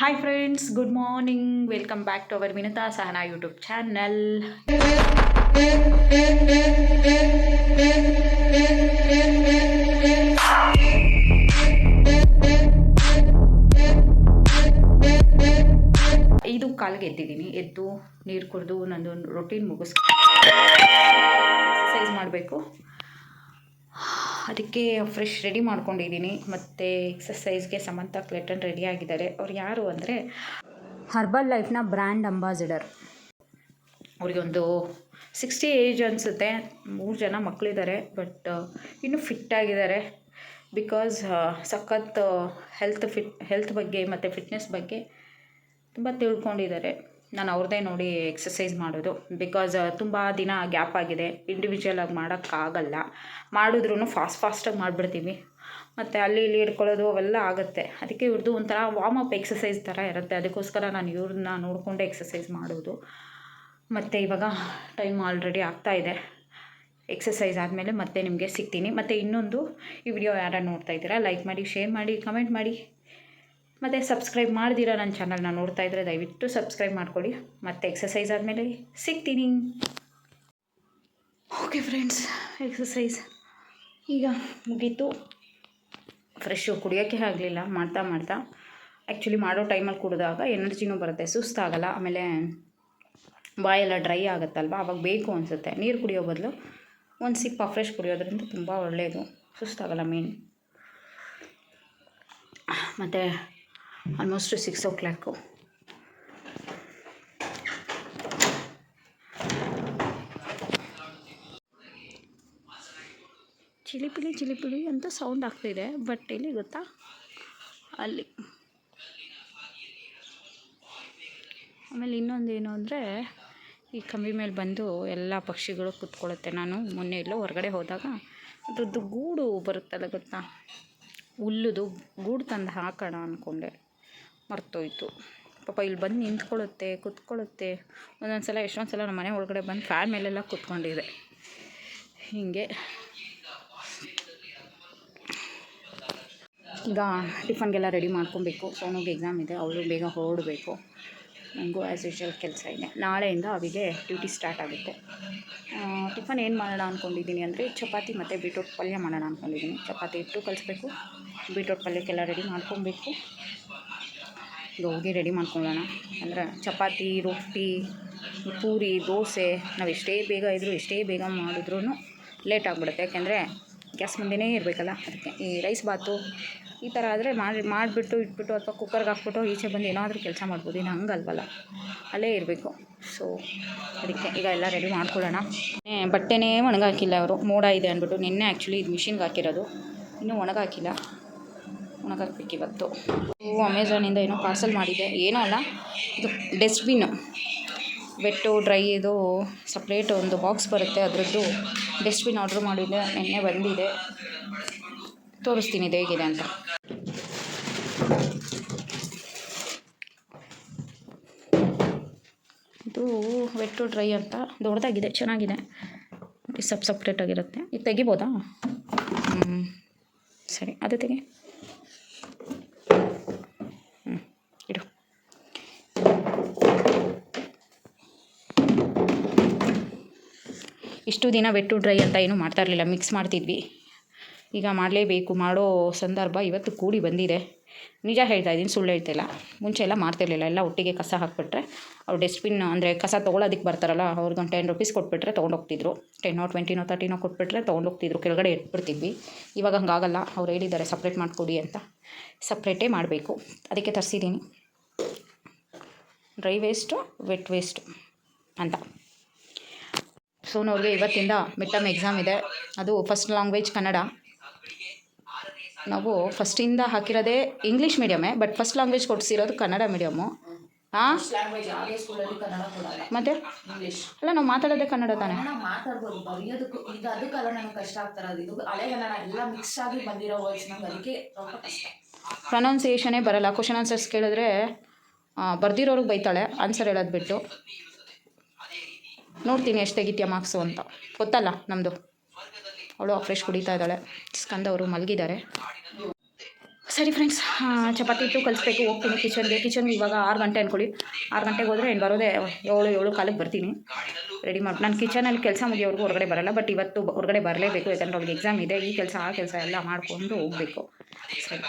Hi friends good morning welcome back to our Vinatha Sahana YouTube channel ಐದು ಕಾಲಿಗೆ ಎದ್ದಿದ್ದೀನಿ ಎದ್ದು ನೀರು ಕುಡಿದು ನಂದು ರೊಟೀನ್ ಮುಗಿಸ್ ಎಕ್ಸಸೈಸ್ ಮಾಡಬೇಕು. ಅದಕ್ಕೆ ಫ್ರೆಶ್ ರೆಡಿ ಮಾಡ್ಕೊಂಡಿದ್ದೀನಿ. ಮತ್ತು ಎಕ್ಸಸೈಸ್ಗೆ ಸಮಂತ ಕ್ಲೆಟನ್ ರೆಡಿ ಆಗಿದ್ದಾರೆ. ಅವ್ರು ಯಾರು ಅಂದರೆ ಹರ್ಬಲ್ ಲೈಫ್ನ ಬ್ರ್ಯಾಂಡ್ ಅಂಬಾಸಿಡರ್ ಅವ್ರಿಗೆ ಒಂದು ಸಿಕ್ಸ್ಟಿ ಏಜ್ ಅನಿಸುತ್ತೆ. ಮೂರು ಜನ ಮಕ್ಕಳಿದ್ದಾರೆ ಬಟ್ ಇನ್ನೂ ಫಿಟ್ ಆಗಿದ್ದಾರೆ. ಬಿಕಾಸ್ ಸಖತ್ ಹೆಲ್ತ್ ಫಿಟ್ ಹೆಲ್ತ್ ಬಗ್ಗೆ ಮತ್ತು ಫಿಟ್ನೆಸ್ ಬಗ್ಗೆ ತುಂಬ ತಿಳ್ಕೊಂಡಿದ್ದಾರೆ. ನಾನು ಅವ್ರದ್ದೇ ನೋಡಿ ಎಕ್ಸಸೈಸ್ ಮಾಡೋದು. ಬಿಕಾಸ್ ತುಂಬ ದಿನ ಗ್ಯಾಪ್ ಆಗಿದೆ. ಇಂಡಿವಿಜುವಲ್ ಆಗಿ ಮಾಡೋಕ್ಕಾಗಲ್ಲ. ಮಾಡಿದ್ರೂ ಫಾಸ್ಟ್ ಫಾಸ್ಟಾಗಿ ಮಾಡಿಬಿಡ್ತೀವಿ. ಮತ್ತು ಅಲ್ಲಿ ಇಲ್ಲಿ ಹಿಡ್ಕೊಳ್ಳೋದು ಅವೆಲ್ಲ ಆಗುತ್ತೆ. ಅದಕ್ಕೆ ಇವ್ರದ್ದು ಒಂಥರ ವಾರ್ಮ್ ಅಪ್ ಎಕ್ಸಸೈಸ್ ಥರ ಇರುತ್ತೆ. ಅದಕ್ಕೋಸ್ಕರ ನಾನು ಇವ್ರನ್ನ ನೋಡಿಕೊಂಡೆ ಎಕ್ಸಸೈಸ್ ಮಾಡೋದು. ಮತ್ತು ಇವಾಗ ಟೈಮ್ ಆಲ್ರೆಡಿ ಆಗ್ತಾ ಇದೆ. ಎಕ್ಸಸೈಸ್ ಆದಮೇಲೆ ಮತ್ತೆ ನಿಮಗೆ ಸಿಗ್ತೀನಿ. ಮತ್ತು ಇನ್ನೊಂದು ಈ ವಿಡಿಯೋ ಯಾರು ನೋಡ್ತಾ ಇದ್ದೀರಾ ಲೈಕ್ ಮಾಡಿ ಶೇರ್ ಮಾಡಿ ಕಮೆಂಟ್ ಮಾಡಿ. ಮತ್ತು ಸಬ್ಸ್ಕ್ರೈಬ್ ಮಾಡಿದಿರೋ ನನ್ನ ಚಾನಲ್ನ ನೋಡ್ತಾ ಇದ್ದರೆ ದಯವಿಟ್ಟು ಸಬ್ಸ್ಕ್ರೈಬ್ ಮಾಡ್ಕೊಳ್ಳಿ ಮತ್ತು ಎಕ್ಸಸೈಸ್ ಆದಮೇಲೆ ಸಿಗ್ತೀನಿ. ಓಕೆ ಫ್ರೆಂಡ್ಸ್ ಎಕ್ಸಸೈಸ್ ಈಗ ಮುಗೀತು. ಫ್ರೆಶ್ಶು ಕುಡಿಯೋಕ್ಕೆ ಆಗಲಿಲ್ಲ, ಮಾಡ್ತಾ ಮಾಡ್ತಾ. ಆ್ಯಕ್ಚುಲಿ ಮಾಡೋ ಟೈಮಲ್ಲಿ ಕುಡಿದಾಗ ಎನರ್ಜಿನೂ ಬರುತ್ತೆ ಸುಸ್ತಾಗಲ್ಲ ಆಮೇಲೆ ಬಾಯೆಲ್ಲ ಡ್ರೈ ಆಗುತ್ತಲ್ವ? ಅವಾಗ ಬೇಕು ಅನಿಸುತ್ತೆ. ನೀರು ಕುಡಿಯೋ ಬದಲು ಒಂದು ಸಿಪ್ಪ ಫ್ರೆಶ್ ಕುಡಿಯೋದ್ರಿಂದ ತುಂಬ ಒಳ್ಳೆಯದು ಸುಸ್ತಾಗಲ್ಲ ಮೇನ್ ಮತ್ತು ಆಲ್ಮೋಸ್ಟ್ ಸಿಕ್ಸ್ ಓ ಕ್ಲಾಕು ಚಿಲಿಪಿಲಿ ಚಿಲಿಪಿಲಿ ಅಂತ ಸೌಂಡ್ ಆಗ್ತಿದೆ ಬಟ್ ಇಲ್ಲಿ ಗೊತ್ತಾ? ಅಲ್ಲಿ. ಆಮೇಲೆ ಇನ್ನೊಂದು ಏನು ಅಂದರೆ, ಈ ಕಂಬಿ ಮೇಲೆ ಬಂದು ಎಲ್ಲ ಪಕ್ಷಿಗಳು ಕೂತ್ಕೊಳ್ಳುತ್ತೆ. ನಾನು ಮೊನ್ನೆ ಎಲ್ಲೋ ಹೊರಗಡೆ ಹೋದಾಗ ಅದ್ರದ್ದು ಗೂಡು ಬರುತ್ತಲ್ಲ ಗೊತ್ತಾ? ಹುಲ್ಲುದು ಗೂಡು ತಂದು ಹಾಕೋಣ ಅಂದ್ಕೊಂಡೆ ಮರ್ತೋಯ್ತು. ಪಾಪ ಇಲ್ಲಿ ಬಂದು ನಿಂತ್ಕೊಳ್ಳುತ್ತೆ, ಕುತ್ಕೊಳ್ಳುತ್ತೆ. ಒಂದೊಂದು ಸಲ ಎಷ್ಟೊಂದು ಸಲ ನಮ್ಮ ಮನೆ ಒಳಗಡೆ ಬಂದು ಫ್ಯಾನ್ ಮೇಲೆಲ್ಲ ಕುತ್ಕೊಂಡಿದೆ. ಹೀಗೆ. ಈಗ ಟಿಫನ್ಗೆಲ್ಲ ರೆಡಿ ಮಾಡ್ಕೊಬೇಕು. ಸೋನುಗೆ ಎಕ್ಸಾಮ್ ಇದೆ, ಅವಳು ಬೇಗ ಹೊರಡಬೇಕು. ನನಗೂ ಆ್ಯಸ್ ಯೂಶ್ವಲ್ ಕೆಲಸ ಇದೆ. ನಾಳೆಯಿಂದ ಅವಿಗೆ ಡ್ಯೂಟಿ ಸ್ಟಾರ್ಟ್ ಆಗುತ್ತೆ. ಟಿಫನ್ ಏನು ಮಾಡೋಣ ಅಂದ್ಕೊಂಡಿದ್ದೀನಿ ಅಂದರೆ ಚಪಾತಿ ಮತ್ತು ಬೀಟ್ರೋಟ್ ಪಲ್ಯ ಮಾಡೋಣ ಅಂದ್ಕೊಂಡಿದ್ದೀನಿ ಚಪಾತಿ ಇಟ್ಟು ಕಲಿಸ್ಬೇಕು. ಬೀಟ್ರೋಟ್ ಪಲ್ಯಕ್ಕೆಲ್ಲ ರೆಡಿ ಮಾಡ್ಕೊಬೇಕು. ಹೋಗಿ ರೆಡಿ ಮಾಡ್ಕೊಳ್ಳೋಣ. ಅಂದರೆ ಚಪಾತಿ, ರೊಟ್ಟಿ, ಪೂರಿ, ದೋಸೆ, ನಾವು ಎಷ್ಟೇ ಬೇಗ ಇದ್ದರೂ ಎಷ್ಟೇ ಬೇಗ ಮಾಡಿದ್ರೂ ಲೇಟ್ ಆಗಿಬಿಡುತ್ತೆ. ಯಾಕೆಂದರೆ ಗ್ಯಾಸ್ ಮುಂದೆನೇ ಇರಬೇಕಲ್ಲ, ಅದಕ್ಕೆ ಈ ರೈಸ್ ಬಾತು ಈ ಥರ ಆದರೆ ಮಾಡಿ, ಮಾಡಿಬಿಟ್ಟು, ಇಟ್ಬಿಟ್ಟು ಅಥವಾ ಕುಕ್ಕರ್ಗೆ ಹಾಕ್ಬಿಟ್ಟು ಈಚೆ ಬಂದು ಏನಾದರೂ ಕೆಲಸ ಮಾಡ್ಬೋದು. ಇನ್ನು ಹಂಗಲ್ವಲ್ಲ, ಅಲ್ಲೇ ಇರಬೇಕು. ಸೊ ಅದಕ್ಕೆ ಈಗ ಎಲ್ಲ ರೆಡಿ ಮಾಡ್ಕೊಳ್ಳೋಣ. ಬಟ್ಟೆನೇ ಒಣಗಾಕಿಲ್ಲ ಅವರು. ಮೋಡ ಇದೆ ಅಂದ್ಬಿಟ್ಟು ನಿನ್ನೆ ಆ್ಯಕ್ಚುಲಿ ಇದು ಮಿಷಿನ್ಗೆ ಹಾಕಿರೋದು. ಇನ್ನೂ ಒಣಗಾಕಿಲ್ಲ. ಒಣಗಾಕ್ಬೇಕು ಇವತ್ತು. ಅಮೆಝಾನಿಂದ ಏನೋ ಪಾರ್ಸಲ್ ಮಾಡಿದೆ. ಏನೂ ಅಲ್ಲ, ಇದು ಡಸ್ಟ್ಬಿನ್ನು ವೆಟ್ಟು ಡ್ರೈ ಇದು ಸಪ್ರೇಟ್ ಒಂದು ಬಾಕ್ಸ್ ಬರುತ್ತೆ. ಅದರದ್ದು ಡಸ್ಟ್ಬಿನ್ ಆರ್ಡ್ರ್ ಮಾಡಿದೆ ನಿನ್ನೆ ಬಂದಿದೆ. ತೋರಿಸ್ತೀನಿ ಇದು ಹೇಗಿದೆ ಅಂತ. ಇದು ವೆಟ್ಟು ಡ್ರೈ ಅಂತ. ದೊಡ್ಡದಾಗಿದೆ, ಚೆನ್ನಾಗಿದೆ. ಸಪ್ ಸಪ್ರೇಟಾಗಿರುತ್ತೆ ಇದು ತೆಗಿಬೋದಾ? ಸರಿ. ಅದು ತೆಗಿ. ಇಷ್ಟು ದಿನ ವೆಟ್ಟು ಡ್ರೈ ಅಂತ ಏನು ಮಾಡ್ತಾ ಇರಲಿಲ್ಲ, ಮಿಕ್ಸ್ ಮಾಡ್ತಿದ್ವಿ. ಈಗ ಮಾಡಲೇಬೇಕು, ಮಾಡೋ ಸಂದರ್ಭ ಇವತ್ತು ಕೂಡಿ ಬಂದಿದೆ. ನಿಜ ಹೇಳ್ತಾ ಇದ್ದೀನಿ, ಸುಳ್ಳು ಹೇಳ್ತಿಲ್ಲ ಮುಂಚೆ ಎಲ್ಲ ಮಾಡ್ತಿರ್ಲಿಲ್ಲ ಎಲ್ಲ ಒಟ್ಟಿಗೆ ಕಸ ಹಾಕ್ಬಿಟ್ರೆ, ಅವ್ರು ಡಸ್ಟ್ಬಿನ್ ಅಂದರೆ ಕಸ ತೊಗೊಳೋದಕ್ಕೆ ಬರ್ತಾರಲ್ಲ, ಅವ್ರಿಗೆ ಒಂದು ಟೆನ್ ರುಪೀಸ್ ಕೊಟ್ಬಿಟ್ರೆ ತೊಗೊಂಡೋಗ್ತಿದ್ರು. ಟೆನ್ನೋ ಟ್ವೆಂಟಿನೋ ತರ್ಟಿನೋ ಕೊಟ್ಬಿಟ್ರೆ ತೊಗೊಂಡೋಗ್ತಿದ್ರು, ಕೆಳಗಡೆ ಇಟ್ಬಿಡ್ತಿದ್ವಿ. ಇವಾಗ ಹಂಗಾಗಲ್ಲ, ಅವ್ರು ಹೇಳಿದ್ದಾರೆ ಸಪ್ರೇಟ್ ಮಾಡಿಕೊಡಿ ಅಂತ. ಸಪ್ರೇಟೇ ಮಾಡಬೇಕು. ಅದಕ್ಕೆ ತರಿಸಿದ್ದೀನಿ. ಡ್ರೈ ವೇಸ್ಟು ವೆಟ್ ವೇಸ್ಟು ಅಂತ. ಸೋನವ್ರಿಗೆ ಇವತ್ತಿಂದ ಮಿಡ್ ಟರ್ಮ್ ಎಕ್ಸಾಮ್ ಇದೆ. ಅದು ಫಸ್ಟ್ ಲ್ಯಾಂಗ್ವೇಜ್ ಕನ್ನಡ. ನಾವು ಫಸ್ಟಿಂದ ಹಾಕಿರೋದೇ ಇಂಗ್ಲೀಷ್ ಮೀಡಿಯಮೇ ಬಟ್ ಫಸ್ಟ್ ಲ್ಯಾಂಗ್ವೇಜ್ ಕೊಡಿಸಿರೋದು ಕನ್ನಡ ಮೀಡಿಯಮು ಹಾಂ ಮತ್ತೆ? ಅಲ್ಲ ನಾವು ಮಾತಾಡೋದೇ ಕನ್ನಡ ತಾನೆ. ಮಾತಾಡ್ಬೋದು ಬರೆಯೋದಕ್ಕೂ ಈಗ ಅದಕ್ಕಲ್ಲ ನನಗೆ ಕಷ್ಟ ಆಗ್ತಿರೋದು. ಇದು ಹಳೆ ಕನ್ನಡ ಎಲ್ಲ ಮಿಕ್ಸ್ ಆಗಿ ಬಂದಿರೋ ವರ್ಡ್ಸ್ ನಂಗೆ ಅದಕ್ಕೆ ಸ್ವಲ್ಪ ಕಷ್ಟ. ಪ್ರೊನೌನ್ಸಿಯೇಷನೇ ಬರಲ್ಲ. ಕ್ವಶನ್ ಆನ್ಸರ್ಸ್ ಕೇಳಿದ್ರೆ ಬರ್ದಿರೋರಿಗೆ ಬೈತಾಳೆ. ಆನ್ಸರ್ ಹೇಳೋದು ಬಿಟ್ಟು. ನೋಡ್ತೀನಿ ಎಷ್ಟು ತೆಗಿತೀಯ ಮಾರ್ಕ್ಸು ಅಂತ. ಗೊತ್ತಲ್ಲ ನಮ್ಮದು ಅವಳು ಫ್ರೆಶ್ ಕುಡಿತಾ ಇದ್ದಾಳೆ. ಸ್ಕಂದ ಅವರು ಮಲಗಿದ್ದಾರೆ. ಸರಿ ಫ್ರೆಂಡ್ಸ್ ಚಪಾತಿ ಇಟ್ಟು ಕಲಿಸ್ಬೇಕು. ಹೋಗ್ತೀನಿ ಕಿಚನ್ಗೆ ಕಿಚನ್ಗೆ ಇವಾಗ ಆರು ಗಂಟೆ ಅಂದ್ಕೊಳ್ಳಿ ಆರು ಗಂಟೆಗೆ ಹೋದರೆ ಏನು ಬರೋದೇ, ಏಳು ಏಳು ಕಾಲಕ್ಕೆ ಬರ್ತೀನಿ. ರೆಡಿ ಮಾಡಿ, ನಾನು ಕಿಚನಲ್ಲಿ ಕೆಲಸ ಮುಗಿಯೋವರೆಗೂ ಹೊರಗಡೆ ಬರಲ್ಲ ಬಟ್ ಇವತ್ತು ಹೊರಗಡೆ ಬರಲೇಬೇಕು. ಯಾಕಂದ್ರೆ ಅವ್ರಿಗೆ ಎಕ್ಸಾಮ್ ಇದೆ. ಈ ಕೆಲಸ, ಆ ಕೆಲಸ ಎಲ್ಲ ಮಾಡಿಕೊಂಡು ಹೋಗಬೇಕು. ಸರಿ.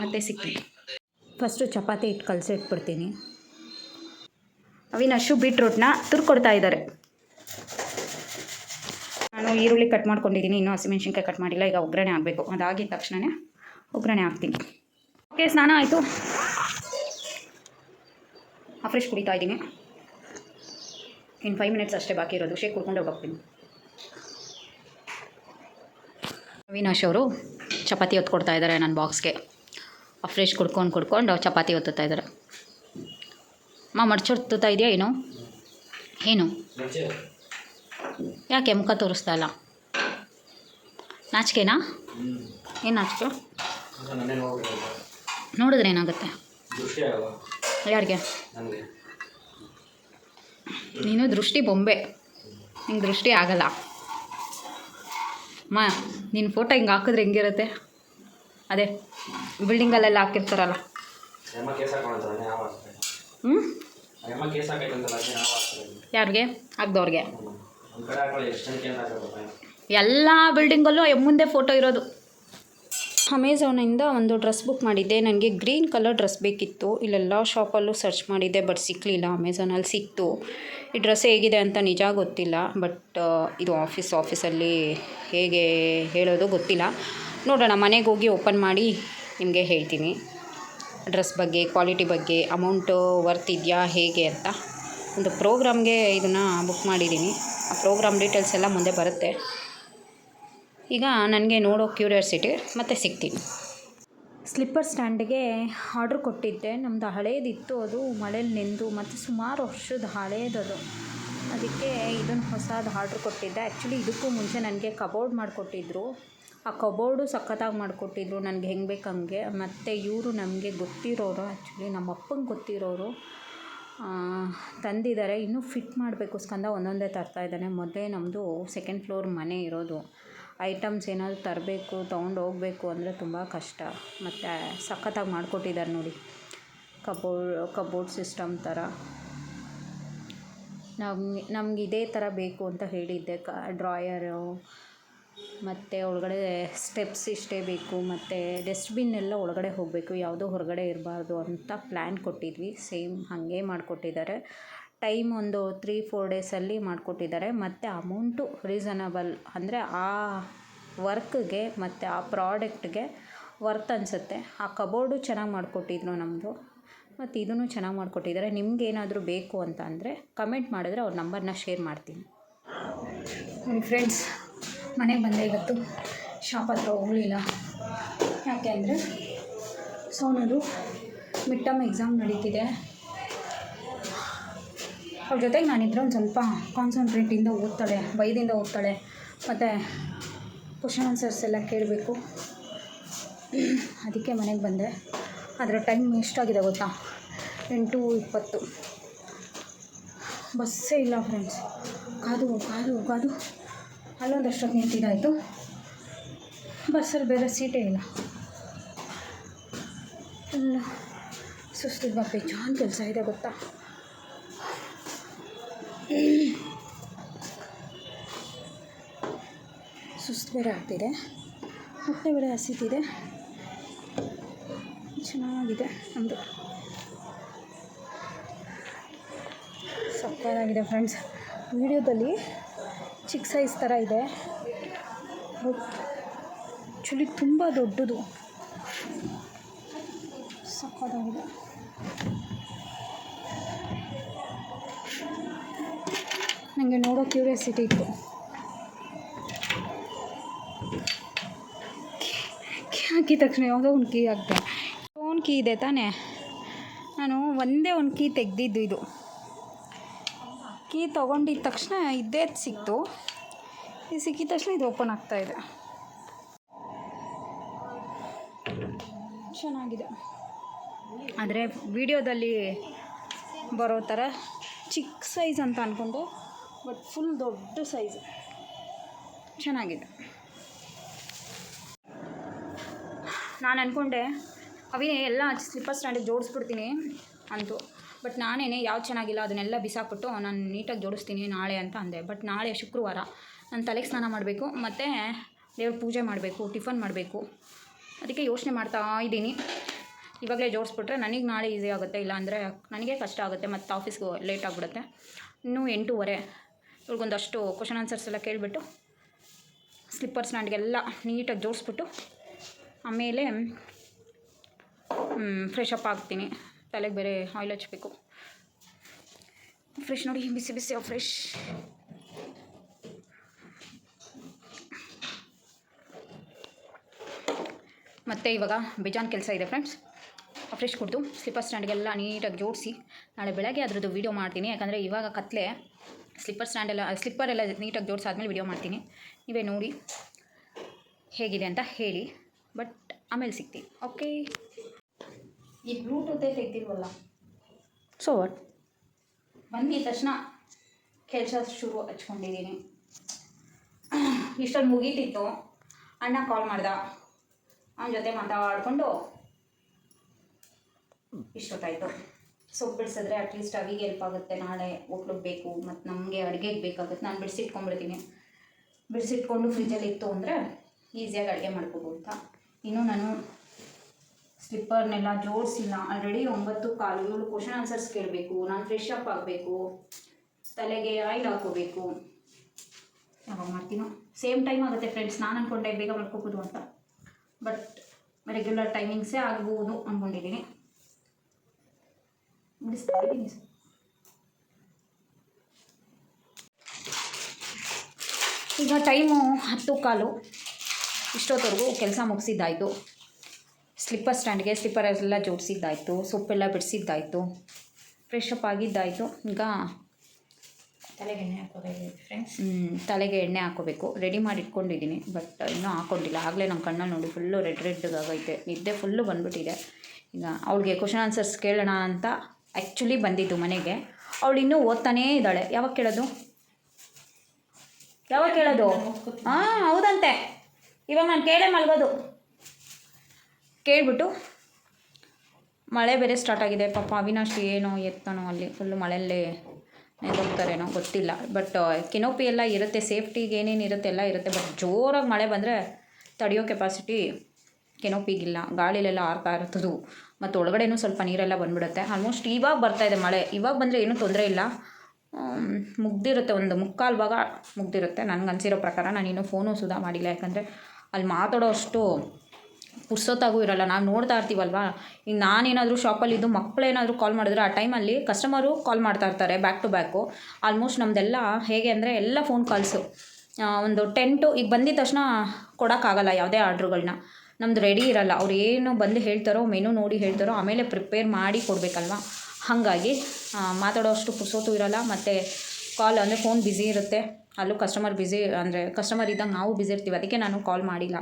ಮತ್ತೆ ಸಿಗ್ತೀನಿ. ಫಸ್ಟು ಚಪಾತಿ ಇಟ್ಟು ಕಲಸಿ ಇಟ್ಬಿಡ್ತೀನಿ ಅವಿನಾಶು ಬೀಟ್ರೂಟ್ನ ತುರ್ಕೊಡ್ತಾ ಇದ್ದಾರೆ ನಾನು ಈರುಳ್ಳಿ ಕಟ್ ಮಾಡ್ಕೊಂಡಿದ್ದೀನಿ ಇನ್ನೂ ಹಸಿಮೆಣಸಿನ್ಕಾಯಿ ಕಟ್ ಮಾಡಿಲ್ಲ, ಈಗ ಒಗ್ಗರಣೆ ಆಗಬೇಕು. ಅದಾಗಿದ ತಕ್ಷಣವೇ ಒಗ್ಗರಣೆ ಹಾಕ್ತೀನಿ. ಓಕೆ ಸ್ನಾನ ಆಯಿತು. ಫ್ರೆಶ್ ಕುಡಿತಾ ಇದ್ದೀನಿ. ಇನ್ನು ಫೈವ್ ಮಿನಿಟ್ಸ್ ಅಷ್ಟೇ ಬಾಕಿ ಇರೋದು, ಶೇಕ್ ಕುಡ್ಕೊಂಡು ಹೋಗ್ತೀನಿ. ಅವಿನಾಶ್ ಅವರು ಚಪಾತಿ ಹೊತ್ಕೊಡ್ತಾ ಇದ್ದಾರೆ ನನ್ನ ಬಾಕ್ಸ್ಗೆ ಫ್ರೆಶ್ ಕುಡ್ಕೊಂಡು ಕುಡ್ಕೊಂಡು ಚಪಾತಿ ಹೊತ್ತುತ್ತಾ ಇದ್ದಾರೆ ಮಾ ಮಡ್ಚೊಡ್ತಾ ಇದೆಯಾ ಏನು? ಏನು? ಯಾಕೆ ಮುಖ ತೋರಿಸ್ತಾ ಇಲ್ಲ? ನಾಚಿಕೆನಾ? ಏನು ನಾಚಿಕೆ? ನೋಡಿದ್ರೆ ಏನಾಗುತ್ತೆ? ಯಾರಿಗೆ? ನೀನು ದೃಷ್ಟಿ ಬೊಂಬೆ. ನಿಂಗೆ ದೃಷ್ಟಿ ಆಗಲ್ಲ. ಮಾ ನಿನ್ನ ಫೋಟೋ ಹಿಂಗೆ ಹಾಕಿದ್ರೆ ಹೆಂಗಿರುತ್ತೆ? ಅದೇ ಬಿಲ್ಡಿಂಗಲ್ಲೆಲ್ಲ ಹಾಕಿರ್ತಾರಲ್ಲ. ಹ್ಞೂ ಯಾರಿಗೆ? ಆಗ್ದವ್ರಿಗೆ. ಎಲ್ಲ ಬಿಲ್ಡಿಂಗಲ್ಲೂ ಮುಂದೆ ಫೋಟೋ ಇರೋದು. ಅಮೆಝಾನಿಂದ ಒಂದು ಡ್ರೆಸ್ ಬುಕ್ ಮಾಡಿದ್ದೆ. ನನಗೆ ಗ್ರೀನ್ ಕಲರ್ ಡ್ರೆಸ್ ಬೇಕಿತ್ತು. ಇಲ್ಲೆಲ್ಲ ಶಾಪಲ್ಲೂ ಸರ್ಚ್ ಮಾಡಿದ್ದೆ ಬಟ್ ಸಿಕ್ಕಲಿಲ್ಲ ಅಮೆಝಾನಲ್ಲಿ ಸಿಕ್ತು. ಈ ಡ್ರೆಸ್ ಹೇಗಿದೆ ಅಂತ ನಿಜ ಗೊತ್ತಿಲ್ಲ. ಬಟ್ ಇದು ಆಫೀಸ್ ಆಫೀಸಲ್ಲಿ ಹೇಗೆ ಹೇಳೋದು ಗೊತ್ತಿಲ್ಲ. ನೋಡೋಣ ಮನೆಗೆ ಹೋಗಿ ಓಪನ್ ಮಾಡಿ ನಿಮಗೆ ಹೇಳ್ತೀನಿ. ಡ್ರೆಸ್ ಬಗ್ಗೆ ಕ್ವಾಲಿಟಿ ಬಗ್ಗೆ ಅಮೌಂಟು ವರ್ತ್ ಇದೆಯಾ ಹೇಗೆ ಅಂತ. ಒಂದು ಪ್ರೋಗ್ರಾಮ್ಗೆ ಇದನ್ನು ಬುಕ್ ಮಾಡಿದ್ದೀನಿ. ಆ ಪ್ರೋಗ್ರಾಮ್ ಡೀಟೇಲ್ಸ್ ಎಲ್ಲ ಮುಂದೆ ಬರುತ್ತೆ. ಈಗ ನನಗೆ ನೋಡೋ ಕ್ಯೂರಿಯಾಸಿಟಿ ಮತ್ತೆ ಸಿಗ್ತೀನಿ. ಸ್ಲಿಪ್ಪರ್ ಸ್ಟ್ಯಾಂಡಿಗೆ ಆರ್ಡ್ರ್ ಕೊಟ್ಟಿದ್ದೆ. ನಮ್ಮದು ಹಳೇದಿತ್ತು ಅದು. ಮಳೇಲಿ ನೆಂದು ಮತ್ತು ಸುಮಾರು ವರ್ಷದ ಹಳೇದದು. ಅದಕ್ಕೆ ಇದನ್ನು ಹೊಸದು ಆರ್ಡ್ರ್ ಕೊಟ್ಟಿದ್ದೆ. ಆ್ಯಕ್ಚುಲಿ ಇದಕ್ಕೂ ಮುಂಚೆ ನನಗೆ ಕಬೋರ್ಡ್ ಮಾಡಿಕೊಟ್ಟಿದ್ರು. ಆ ಕಬೋರ್ಡು ಸಖತ್ತಾಗಿ ಮಾಡಿಕೊಟ್ಟಿದ್ರು. ನನಗೆ ಹೆಂಗೆ ಬೇಕು ಹಂಗೆ ಮತ್ತು ಇವರು ನಮಗೆ ಗೊತ್ತಿರೋರು. ಆ್ಯಕ್ಚುಲಿ ನಮ್ಮ ಅಪ್ಪಂಗೆ ಗೊತ್ತಿರೋರು. ತಂದಿದ್ದಾರೆ. ಇನ್ನೂ ಫಿಟ್ ಮಾಡಬೇಕು ಸ್ಕಂದ ಒಂದೊಂದೇ ತರ್ತಾ ಇದ್ದಾನೆ. ಮೊದಲೇ ನಮ್ಮದು ಸೆಕೆಂಡ್ ಫ್ಲೋರ್ ಮನೆ ಇರೋದು. ಐಟಮ್ಸ್ ಏನಾದರೂ ತರಬೇಕು, ತೊಗೊಂಡು ಹೋಗಬೇಕು ಅಂದರೆ ತುಂಬ ಕಷ್ಟ. ಮತ್ತು ಸಖತ್ತಾಗಿ ಮಾಡಿಕೊಟ್ಟಿದ್ದಾರೆ ನೋಡಿ. ಕಬೋರ್ಡ್ ಕಬೋರ್ಡ್ ಸಿಸ್ಟಮ್ ಥರ ನಮ್ಗೆ ನಮ್ಗೆ ಇದೇ ಥರ ಬೇಕು ಅಂತ ಹೇಳಿದ್ದೆ. ಕ, ಡ್ರಾಯರು ಮತ್ತು ಒಳಗಡೆ ಸ್ಟೆಪ್ಸ್ ಇಷ್ಟೇ ಬೇಕು, ಮತ್ತು ಡಸ್ಟ್ಬಿನ್ ಎಲ್ಲ ಒಳಗಡೆ ಹೋಗಬೇಕು, ಯಾವುದು ಹೊರಗಡೆ ಇರಬಾರ್ದು ಅಂತ ಪ್ಲ್ಯಾನ್ ಕೊಟ್ಟಿದ್ವಿ. ಸೇಮ್ ಹಾಗೆ ಮಾಡಿಕೊಟ್ಟಿದ್ದಾರೆ. ಟೈಮ್ ಒಂದು ತ್ರೀ ಫೋರ್ ಡೇಸಲ್ಲಿ ಮಾಡಿಕೊಟ್ಟಿದ್ದಾರೆ. ಮತ್ತು ಅಮೌಂಟು ರೀಸನಬಲ್ ಅಂದರೆ ಆ ವರ್ಕ್ಗೆ ಮತ್ತು ಆ ಪ್ರಾಡಕ್ಟ್ಗೆ ವರ್ತ್ ಅನಿಸುತ್ತೆ. ಆ ಕಬೋರ್ಡು ಚೆನ್ನಾಗಿ ಮಾಡಿಕೊಟ್ಟಿದ್ರು ನಮ್ಮದು ಮತ್ತು ಇದನ್ನು ಚೆನ್ನಾಗಿ ಮಾಡಿಕೊಟ್ಟಿದ್ದಾರೆ. ನಿಮ್ಗೆ ಏನಾದರೂ ಬೇಕು ಅಂತ ಅಂದರೆ ಕಮೆಂಟ್ ಮಾಡಿದ್ರೆ ಅವ್ರ ನಂಬರ್ನ ಶೇರ್ ಮಾಡ್ತೀನಿ. ಫ್ರೆಂಡ್ಸ್ ಮನೆಗೆ ಬಂದೆ ಇವತ್ತು. ಶಾಪ್ ಹತ್ರ ಹೋಗಲಿಲ್ಲ. ಯಾಕೆ ಅಂದರೆ ಸೋನದು ಮಿಡ್ ಟರ್ಮ್ ಎಕ್ಸಾಮ್ ನಡೀತಿದೆ. ಅವ್ರ ಜೊತೆಗೆ ನಾನಿದ್ರೆ ಒಂದು ಸ್ವಲ್ಪ ಕಾನ್ಸಂಟ್ರೇಟಿಂದ ಓದ್ತಾಳೆ ಬೈದಿಂದ ಓದ್ತಾಳೆ. ಮತ್ತು ಕ್ವಶನ್ ಆನ್ಸರ್ಸ್ ಎಲ್ಲ ಕೇಳಬೇಕು. ಅದಕ್ಕೆ ಮನೆಗೆ ಬಂದೆ. ಆದರೆ ಟೈಮ್ ಎಷ್ಟಾಗಿದೆ ಗೊತ್ತಾ? ಎಂಟು ಇಪ್ಪತ್ತು. ಬಸ್ಸೇ ಇಲ್ಲ ಫ್ರೆಂಡ್ಸ್ ಕಾದು ಕಾದು ಕಾದು. ಅಲ್ಲೊಂದಷ್ಟೊತ್ತು ನಿಂತಿದ್ದಾಯಿತು. ಬಸ್ಸಲ್ಲಿ ಬೇರೆ ಸೀಟೇ ಇಲ್ಲ. ಸುಸ್ತು ಬಾಪಿ ಚಾನ್ ಕೆಲಸ ಇದೆ ಗೊತ್ತಾ? ಸುಸ್ತು ಬೇರೆ ಆಗ್ತಿದೆ. ಹೊಟ್ಟೆ ಬೇರೆ ಹಸಿತಿದೆ. ಚೆನ್ನಾಗಿದೆ ನಮ್ಮದು ಸಕ್ಕತ್ತಾಗಿದೆ ಫ್ರೆಂಡ್ಸ್ ವಿಡಿಯೋದಲ್ಲಿ ಚಿಕ್ಕ ಸೈಜ್ ಥರ ಇದೆ. ಆ್ಯಕ್ಚುಲಿ ತುಂಬ ದೊಡ್ಡದು. ಸಕ್ಕತ್ತಾಗಿದೆ ನನಗೆ ನೋಡೋ ಕ್ಯೂರಿಯಾಸಿಟಿ ಇತ್ತು. ಕೀ ಹಾಕಿದ ತಕ್ಷಣ ಯಾವುದೋ ಒಂದು ಕೀ ಹಾಕ್ದೆ. ಒಂದು ಕೀ ಇದೆ ತಾನೇ? ನಾನು ಒಂದೇ ಒಂದು ಕೀ ತೆಗೆದಿದ್ದು ಇದು. ಕೀ ತೊಗೊಂಡಿದ್ದ ತಕ್ಷಣ ಇದ್ದೇ ಸಿಕ್ತು. ಇದು ಸಿಕ್ಕಿದ ತಕ್ಷಣ ಇದು ಓಪನ್ ಆಗ್ತಾ ಇದೆ. ಚೆನ್ನಾಗಿದೆ. ಆದರೆ ವಿಡಿಯೋದಲ್ಲಿ ಬರೋ ಥರ ಚಿಕ್ಕ ಸೈಜ್ ಅಂತ ಅಂದ್ಕೊಂಡೆ ಬಟ್ ಫುಲ್ ದೊಡ್ಡ ಸೈಜ್. ಚೆನ್ನಾಗಿದೆ. ನಾನು ಅಂದ್ಕೊಂಡೆ ಅವಿನೇ ಎಲ್ಲ ಸ್ಲಿಪ್ಪರ್ ಸ್ಟ್ಯಾಂಡಿಗೆ ಜೋಡಿಸ್ಬಿಡ್ತೀನಿ ಅಂತು ಬಟ್ ನಾನೇನೆ ಯಾವ್ದು ಚೆನ್ನಾಗಿಲ್ಲ, ಅದನ್ನೆಲ್ಲ ಬಿಸಾಕ್ಬಿಟ್ಟು ನಾನು ನೀಟಾಗಿ ಜೋಡಿಸ್ತೀನಿ ನಾಳೆ ಅಂತ ಅಂದೆ. ಬಟ್ ನಾಳೆ ಶುಕ್ರವಾರ ನಾನು ತಲೆಗೆ ಸ್ನಾನ ಮಾಡಬೇಕು, ಮತ್ತು ದೇವ್ರ ಪೂಜೆ ಮಾಡಬೇಕು, ಟಿಫನ್ ಮಾಡಬೇಕು. ಅದಕ್ಕೆ ಯೋಚನೆ ಮಾಡ್ತಾ ಇದ್ದೀನಿ. ಇವಾಗಲೇ ಜೋಡಿಸ್ಬಿಟ್ರೆ ನನಗೆ ನಾಳೆ ಈಸಿ ಆಗುತ್ತೆ, ಇಲ್ಲಾಂದರೆ ನನಗೆ ಕಷ್ಟ ಆಗುತ್ತೆ, ಮತ್ತು ಆಫೀಸ್ಗೆ ಲೇಟ್ ಆಗಿಬಿಡುತ್ತೆ. ಇನ್ನೂ ಎಂಟೂವರೆ. ಇವ್ರಿಗೊಂದಷ್ಟು ಕ್ವಶನ್ ಆನ್ಸರ್ಸ್ ಎಲ್ಲ ಕೇಳಿಬಿಟ್ಟು ಸ್ಲಿಪ್ಪರ್ ಸ್ಟ್ಯಾಂಡ್ಗೆಲ್ಲ ನೀಟಾಗಿ ಜೋಡಿಸ್ಬಿಟ್ಟು ಆಮೇಲೆ ಫ್ರೆಶ್ ಅಪ್ ಆಗ್ತೀನಿ. ತಲೆಗೆ ಬೇರೆ ಆಯಿಲ್ ಹಚ್ಚಬೇಕು ಫ್ರೆಶ್ ನೋಡಿ, ಬಿಸಿ ಬಿಸಿ ಫ್ರೆಶ್ ಮತ್ತು ಇವಾಗ ಬೇಜಾನ್ ಕೆಲಸ ಇದೆ ಫ್ರೆಂಡ್ಸ್ ಫ್ರೆಶ್ ಕುಡಿದು ಸ್ಲಿಪ್ಪರ್ ಸ್ಟ್ಯಾಂಡ್ಗೆಲ್ಲ ನೀಟಾಗಿ ಜೋಡಿಸಿ ನಾಳೆ ಬೆಳಗ್ಗೆ ಅದ್ರದ್ದು ವೀಡಿಯೋ ಮಾಡ್ತೀನಿ. ಯಾಕಂದರೆ ಇವಾಗ ಕತ್ಲೆ ಸ್ಲಿಪ್ಪರ್ ಸ್ಟ್ಯಾಂಡೆಲ್ಲ ಸ್ಲಿಪ್ಪರ್ ಎಲ್ಲ ನೀಟಾಗಿ ಜೋಡಿಸಾದ್ಮೇಲೆ ವೀಡಿಯೋ ಮಾಡ್ತೀನಿ. ನೀವೇ ನೋಡಿ ಹೇಗಿದೆ ಅಂತ ಹೇಳಿ. ಬಟ್ ಆಮೇಲೆ ಸಿಗ್ತೀನಿ. ಓಕೆ ಈ ಬ್ಲೂಟೂತೇ ತೆಗ್ದಿಲ್ವಲ್ಲ? ಸೊ ವಾಟ್ ಬಂದಿದ ತಕ್ಷಣ ಕೆಲಸ ಶುರು ಹಚ್ಕೊಂಡಿದ್ದೀನಿ ಇಷ್ಟೊಂದು ಮುಗೀತಿತ್ತು. ಅಣ್ಣ ಕಾಲ್ ಮಾಡ್ದ. ಅವನ ಜೊತೆ ಮಾತಾಡ್ಕೊಂಡು ಇಷ್ಟೊತ್ತಾಯಿತು. ಸೊಪ್ಪು ಬಿಡಿಸಿದ್ರೆ ಅಟ್ಲೀಸ್ಟ್ ಅವಿಗೆ ಹೆಲ್ಪ್ ಆಗುತ್ತೆ. ನಾಳೆ ಹೋಟ್ಲಿಗೆ ಬೇಕು ಮತ್ತು ನಮಗೆ ಅಡುಗೆಗೆ ಬೇಕಾಗುತ್ತೆ. ನಾನು ಬಿಡಿಸಿಟ್ಕೊಂಡ್ಬಿಡ್ತೀನಿ. ಬಿಡಿಸಿಟ್ಕೊಂಡು ಫ್ರಿಜ್ಜಲ್ಲಿ ಇತ್ತು ಅಂದರೆ ಈಸಿಯಾಗಿ ಅಡುಗೆ ಮಾಡ್ಕೋಬೋದು ಅಂತ. ಇನ್ನು ನಾನು ಸ್ಲಿಪ್ಪರ್ನೆಲ್ಲ ಜೋಡಿಸಿಲ್ಲ. ಆಲ್ರೆಡಿ ಒಂಬತ್ತು ಕಾಲು, ಏಳು ಕ್ವಶನ್ ಆನ್ಸರ್ಸ್ ಕೇಳಬೇಕು, ನಾನು ಫ್ರೆಶ್ ಅಪ್ ಆಗಬೇಕು, ತಲೆಗೆ ಆಯಿಲ್ ಹಾಕೋಬೇಕು ಯಾವಾಗ ಮಾಡ್ತೀನೋ? ಸೇಮ್ ಟೈಮ್ ಆಗುತ್ತೆ ಫ್ರೆಂಡ್ಸ್ ನಾನು ಅಂದ್ಕೊಂಡೆ ಬೇಗ ಮಾಡ್ಕೋಬೋದು ಅಂತ. ಬಟ್ ರೆಗ್ಯುಲರ್ ಟೈಮಿಂಗ್ಸೇ ಆಗ್ಬೋದು ಅಂದ್ಕೊಂಡಿದ್ದೀನಿ ಈಗ ಟೈಮು ಹತ್ತು ಕಾಲು. ಇಷ್ಟೊತ್ತವರೆಗೂ ಕೆಲಸ ಮುಗಿಸಿದ್ದಾಯಿತು. ಸ್ಲಿಪ್ಪರ್ ಸ್ಟ್ಯಾಂಡ್ಗೆ ಸ್ಲಿಪ್ಪರ್ ಎಲ್ಲ ಜೋಡಿಸಿದ್ದಾಯಿತು ಸೊಪ್ಪೆಲ್ಲ ಬಿಡಿಸಿದ್ದಾಯಿತು ಫ್ರೆಶ್ ಅಪ್ ಆಗಿದ್ದಾಯಿತು. ಈಗ ತಲೆಗೆ ಎಣ್ಣೆ ಹಾಕೋಬೇಕು ಫ್ರೆಂಡ್ಸ್ ತಲೆಗೆ ಎಣ್ಣೆ ಹಾಕೋಬೇಕು. ರೆಡಿ ಮಾಡಿ ಇಟ್ಕೊಂಡಿದ್ದೀನಿ ಬಟ್ ಇನ್ನೂ ಹಾಕೊಂಡಿಲ್ಲ. ಆಗಲೇ ನಮ್ಮ ಕಣ್ಣಲ್ಲಿ ನೋಡಿ ಫುಲ್ಲು ರೆಡ್ ರೆಡ್ ಆಗೈತೆ. ನಿದ್ದೆ ಫುಲ್ಲು ಬಂದುಬಿಟ್ಟಿದೆ. ಈಗ ಅವಳಿಗೆ ಕ್ವಶನ್ ಆನ್ಸರ್ಸ್ ಕೇಳೋಣ ಅಂತ ಆ್ಯಕ್ಚುಲಿ ಬಂದಿದ್ದು ಮನೆಗೆ. ಅವಳು ಇನ್ನೂ ಓದ್ತಾನೇ ಇದ್ದಾಳೆ. ಯಾವಾಗ ಕೇಳೋದು? ಯಾವಾಗ ಕೇಳೋದು? ಹಾಂ ಹೌದಂತೆ. ಇವಾಗ ನಾನು ಕೇಳೇ ಮಲ್ಗೋದು. ಕೇಳ್ಬಿಟ್ಟು ಮಳೆ ಬೇರೆ ಸ್ಟಾರ್ಟ್ ಆಗಿದೆ. ಪಾಪ ಅವಿನಾಶ್ ಏನೋ ಎತ್ತನೋ ಅಲ್ಲಿ ಫುಲ್ಲು ಮಳೆಯಲ್ಲೇ ನೆಂದೋಗ್ತಾರೇನೋ ಗೊತ್ತಿಲ್ಲ. ಬಟ್ ಕೆನೋಪಿ ಎಲ್ಲ ಇರುತ್ತೆ. ಸೇಫ್ಟಿಗೆ ಏನೇನು ಇರುತ್ತೆ ಎಲ್ಲ ಇರುತ್ತೆ. ಬಟ್ ಜೋರಾಗಿ ಮಳೆ ಬಂದರೆ ತಡೆಯೋ ಕೆಪಾಸಿಟಿ ಕೆನೋಪಿಗಿಲ್ಲ ಗಾಳಿಲೆಲ್ಲ ಆರ್ತಾ ಇರುತ್ತದು. ಮತ್ತು ಒಳಗಡೆನೂ ಸ್ವಲ್ಪ ನೀರೆಲ್ಲ ಬಂದ್ಬಿಡುತ್ತೆ. ಆಲ್ಮೋಸ್ಟ್ ಇವಾಗ ಇದೆ ಮಳೆ. ಇವಾಗ ಬಂದರೆ ಏನೂ ತೊಂದರೆ ಇಲ್ಲ. ಮುಗ್ದಿರುತ್ತೆ. ಒಂದು ಮುಕ್ಕಾಲು ಭಾಗ ಮುಗ್ದಿರುತ್ತೆ. ನನಗೆ ಅನಿಸಿರೋ ಪ್ರಕಾರ ನಾನು ಇನ್ನೂ ಫೋನು ಸುಧಾ ಮಾಡಿಲ್ಲ. ಯಾಕಂದರೆ ಅಲ್ಲಿ ಮಾತಾಡೋ ಅಷ್ಟು ಪುರ್ಸೊತ್ತಾಗೂ ಇರಲ್ಲ. ನಾವು ನೋಡ್ತಾ ಇರ್ತೀವಲ್ವಾ? ಈಗ ನಾನೇನಾದರೂ ಶಾಪಲ್ಲಿದ್ದು ಮಕ್ಕಳೇನಾದರೂ ಕಾಲ್ ಮಾಡಿದ್ರೆ ಆ ಟೈಮಲ್ಲಿ ಕಸ್ಟಮರು ಕಾಲ್ ಮಾಡ್ತಾ ಇರ್ತಾರೆ ಬ್ಯಾಕ್ ಟು ಬ್ಯಾಕು ಆಲ್ಮೋಸ್ಟ್ ನಮ್ಮದೆಲ್ಲ ಹೇಗೆ ಅಂದರೆ ಎಲ್ಲ ಫೋನ್ ಕಾಲ್ಸು ಒಂದು ಟೆನ್ ಟು ಈಗ ಬಂದಿದ ತಕ್ಷಣ ಕೊಡೋಕ್ಕಾಗಲ್ಲ ಯಾವುದೇ ಆರ್ಡ್ರುಗಳನ್ನ ನಮ್ದು ರೆಡಿ ಇರಲ್ಲ. ಅವ್ರು ಏನು ಬಂದು ಹೇಳ್ತಾರೋ ಮೆನು ನೋಡಿ ಹೇಳ್ತಾರೋ, ಆಮೇಲೆ ಪ್ರಿಪೇರ್ ಮಾಡಿ ಕೊಡಬೇಕಲ್ವ? ಹಾಗಾಗಿ ಮಾತಾಡೋ ಅಷ್ಟು ಪುರ್ಸೊತ್ತು ಇರಲ್ಲ. ಮತ್ತು ಕಾಲ್ ಅಂದರೆ ಫೋನ್ ಬ್ಯುಸಿ ಇರುತ್ತೆ. ಅಲ್ಲೂ ಕಸ್ಟಮರ್ ಬ್ಯುಸಿ ಅಂದರೆ ಕಸ್ಟಮರ್ ಇದ್ದಾಗ ನಾವು ಬ್ಯುಸಿ ಇರ್ತೀವಿ. ಅದಕ್ಕೆ ನಾನು ಕಾಲ್ ಮಾಡಿಲ್ಲ.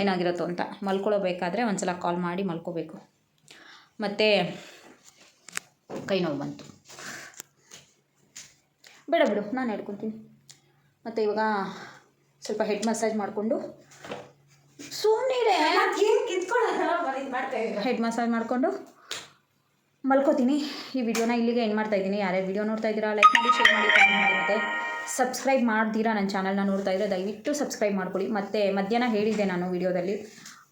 ಏನಾಗಿರುತ್ತೋ ಅಂತ. ಮಲ್ಕೊಳ್ಳೋಬೇಕಾದ್ರೆ ಒಂದು ಸಲ ಕಾಲ್ ಮಾಡಿ ಮಲ್ಕೋಬೇಕು. ಮತ್ತು ಕೈ ನೋವು ಬಂತು. ಬೇಡ ಬಿಡು ನಾನು ಹೇಳ್ಕೊತೀನಿ. ಮತ್ತು ಇವಾಗ ಸ್ವಲ್ಪ ಹೆಡ್ ಮಸಾಜ್ ಮಾಡಿಕೊಂಡು ಸುಮ್ಮನೆ ಹೆಡ್ ಮಸಾಜ್ ಮಾಡಿಕೊಂಡು ಮಲ್ಕೋತೀನಿ. ಈ ವಿಡಿಯೋನ ಇಲ್ಲಿಗೆ ಎಂಡ್ ಮಾಡ್ತಾಯಿದ್ದೀನಿ ಯಾರ್ಯಾರು ವಿಡಿಯೋ ನೋಡ್ತಾ ಇದ್ದೀರಾ ಲೈಕ್ ಮಾಡಿ ಶೇರ್ ಮಾಡಿ ಕಮೆಂಟ್ ಮಾಡಿ ಮತ್ತು ಸಬ್ಸ್ಕ್ರೈಬ್ ಮಾಡ್ತೀರಾ ನನ್ನ ಚಾನಲ್ನ ನೋಡ್ತಾ ಇದ್ದರೆ ದಯವಿಟ್ಟು ಸಬ್ಸ್ಕ್ರೈಬ್ ಮಾಡ್ಕೊಳ್ಳಿ. ಮತ್ತು ಮಧ್ಯಾಹ್ನ ಹೇಳಿದ್ದೆ ನಾನು ವಿಡಿಯೋದಲ್ಲಿ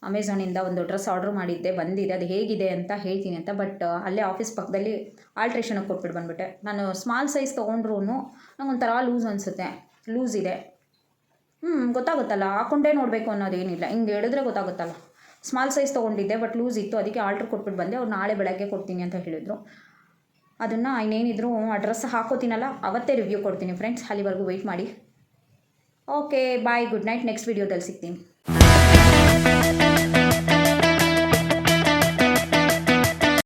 ಅಮೆಝಾನಿಂದ ಒಂದು ಡ್ರೆಸ್ ಆರ್ಡ್ರ್ ಮಾಡಿದ್ದೆ, ಬಂದಿದೆ, ಅದು ಹೇಗಿದೆ ಅಂತ ಹೇಳ್ತೀನಿ ಅಂತ ಬಟ್ ಅಲ್ಲೇ ಆಫೀಸ್ ಪಕ್ಕದಲ್ಲಿ ಆಲ್ಟ್ರೇಷನಿಗೆ ಕೊಟ್ಬಿಟ್ಟು ಬಂದುಬಿಟ್ಟೆ. ನಾನು ಸ್ಮಾಲ್ ಸೈಜ್ ತೊಗೊಂಡ್ರೂ ನಂಗೊಂಥರ ಲೂಸ್ ಅನಿಸುತ್ತೆ. ಲೂಸ್ ಇದೆ. ಹ್ಞೂ ಗೊತ್ತಾಗುತ್ತಲ್ಲ? ಹಾಕೊಂಡೇ ನೋಡಬೇಕು ಅನ್ನೋದೇನಿಲ್ಲ. ಹಿಂಗೆ ಹೇಳಿದ್ರೆ ಗೊತ್ತಾಗುತ್ತಲ್ಲ? ಸ್ಮಾಲ್ ಸೈಜ್ ತೊಗೊಂಡಿದ್ದೆ ಬಟ್ ಲೂಸ್ ಇತ್ತು. ಅದಕ್ಕೆ ಆರ್ಡ್ರ್ ಕೊಟ್ಬಿಟ್ಟು ಬಂದೆ. ಅವ್ರು ನಾಳೆ ಬೆಳಗ್ಗೆ ಕೊಡ್ತೀನಿ ಅಂತ ಹೇಳಿದರು. ಅದನ್ನು ಇನ್ನೇನಿದ್ರು ಅಡ್ರೆಸ್ ಡ್ರೆಸ್ ಹಾಕೋತೀನಲ್ಲ, ಅವತ್ತೇ ರಿವ್ಯೂ ಕೊಡ್ತೀನಿ ಫ್ರೆಂಡ್ಸ್ ಅಲ್ಲಿವರೆಗೂ ವೆಯ್ಟ್ ಮಾಡಿ. Okay bye good night next ವೀಡಿಯೋದಲ್ಲಿ ಸಿಗ್ತೀನಿ.